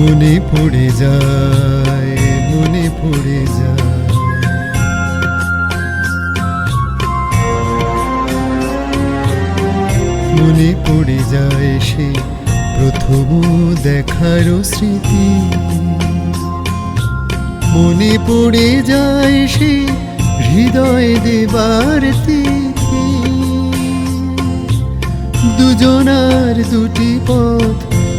মনে পড়ে যায়, মনে পড়ে যায়। মনে পড়ে যায় সে প্রথম দেখার স্মৃতি। মনে পড়ে যায় সে হৃদয় দেবার দুজনার দুটি পথ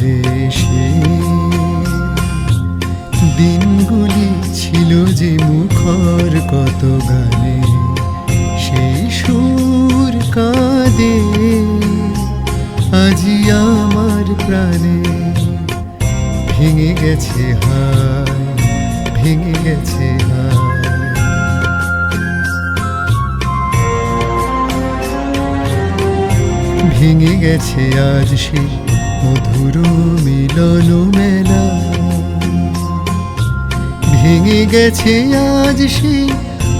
দেশে। দিনগুলি ছিল যে মুখর কত গানে সেই সুর কাঁদে। আজি আমার প্রাণে ভেঙে গেছে হায়, ভেঙে গেছে হায়। ভেঙে গেছে আজ সে মধুর মিলন মেলা। ভেঙে গেছে আজ সে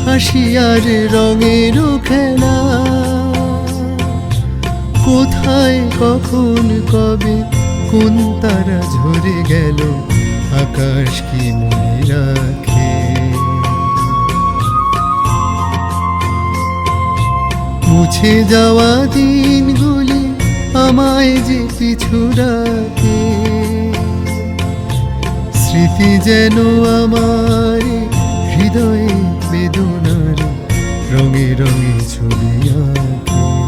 হাসিয়ার রঙের খেলা। কোথায়, কখন, কবে, কোন তারা ঝরে গেল, আকাশ কি মনে রাখে? মুছে যাওয়া দিনগুলি আমায় যে পিছু স্মৃতি যেন আমার হৃদয়ে বেদনার রঙে রঙে ছবি আঁকে।